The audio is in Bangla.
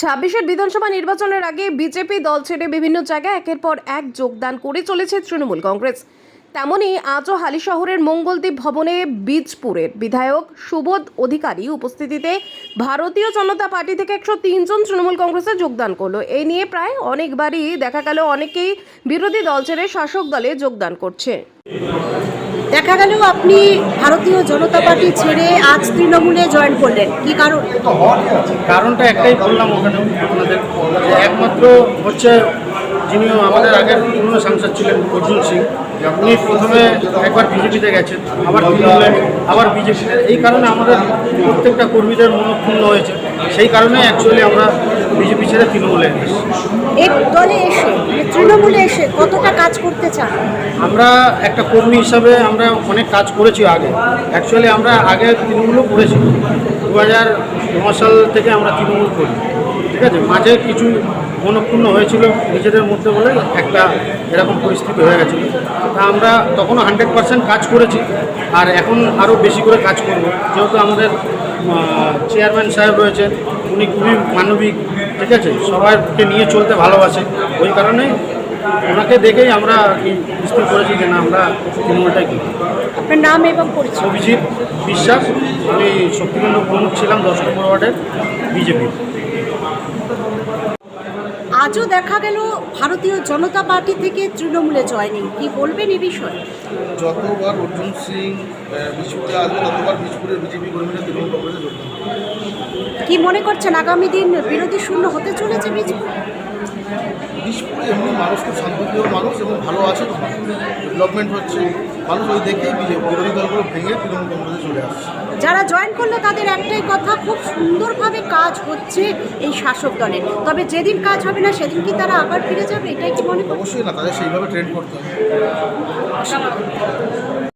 ছাব্বিশের বিধানসভা নির্বাচনের আগে বিজেপি দল ছেড়ে বিভিন্ন জায়গায় একের পর এক যোগদান করে চলেছে তৃণমূল কংগ্রেস। তেমনি আজও হালি শহরের মঙ্গলদ্বীপ ভবনে বীজপুরের বিধায়ক সুবোধ অধিকারী উপস্থিতিতে ভারতীয় জনতা পার্টি থেকে একশো তিনজন তৃণমূল কংগ্রেসে যোগদান করল। এই নিয়ে প্রায় অনেকবারই দেখা গেল, অনেকেই বিরোধী দল ছেড়ে শাসক দলে যোগদান করছে। দেখা গেল আপনি ভারতীয় জনতা পার্টি ছেড়ে আজ তৃণমূলে জয়েন করলেন। কি কারণ? কারণটা একটাই বললাম ওখানে। আপনাদের একমাত্র হচ্ছে যিনি আমাদের আগের পুরনো সাংসদ ছিলেন অর্জুন সিং উনি প্রথমে একবার বিজেপিতে গেছেন আবার তৃণমূলে আবার বিজেপিতে। এই কারণে আমাদের প্রত্যেকটা কর্মীদের মনক্ষুণ্ণ হয়েছে। সেই কারণে অ্যাকচুয়ালি আমরা বিজেপি ছেড়ে তৃণমূলে এসেছি। দলে এসে মানে তৃণমূলে এসে কতটা কাজ করতে চান? আমরা একটা কর্মী হিসাবে আমরা অনেক কাজ করেছি আগে। অ্যাকচুয়ালি আমরা আগে তৃণমূলও করেছি। দু হাজার নয় সাল থেকে আমরা তৃণমূল করি। আছে মাঝে কিছু মনক্ষুণ্ণ হয়েছিল নিজেদের মধ্যে বলে একটা এরকম পরিস্থিতি হয়ে গেছিল। তা আমরা তখনও হান্ড্রেড পার্সেন্ট কাজ করেছি আর এখন আরও বেশি করে কাজ করব। যেহেতু আমাদের চেয়ারম্যান সাহেব রয়েছেন উনি খুবই মানবিক ঠিক আছে? সবাইকে নিয়ে চলতে ভালোবাসে। ওই কারণে ওনাকে দেখেই আমরা স্থির করেছি যে না আমরা তৃণমূলটাই করি আপনার নাম এবং অভিজিৎ বিশ্বাস আমি শক্তিকেন্দ্র প্রমুখ ছিলাম দশ নম্বর ওয়ার্ডের বিজেপি। আজও দেখা গেল ভারতীয় জনতা পার্টি থেকে তৃণমূলে জয়নিং। কি বলবেন এ বিষয়ে? যতবার অর্জুন সিং বিজেপিতে আসবে ততবার বিজেপুরের বিজেপি কর্মীরা তৃণমূল কংগ্রেসে যোগদান কি মনে করছেন? আগামী দিন বিরোধী শূন্য হতে চলেছে বিজেপি? বিজপুরে এমনি মানুষ খুব শান্তিপ্রিয় মানুষ এবং ভালো আছে তো ডেভেলপমেন্ট হচ্ছে। মানুষ ওই দেখেই বিরোধী দলগুলো ভেঙে তৃণমূল কংগ্রেসে চলে আসছে। যারা জয়েন করল তাদের একটাই কথা খুব সুন্দরভাবে কাজ হচ্ছে এই শাসক দলের। তবে যেদিন কাজ হবে না সেদিন কি তারা আবার ফিরে যাবে? এটাই কি মনে অবশ্যই না তাদের সেইভাবে ট্রেন করতে হবে।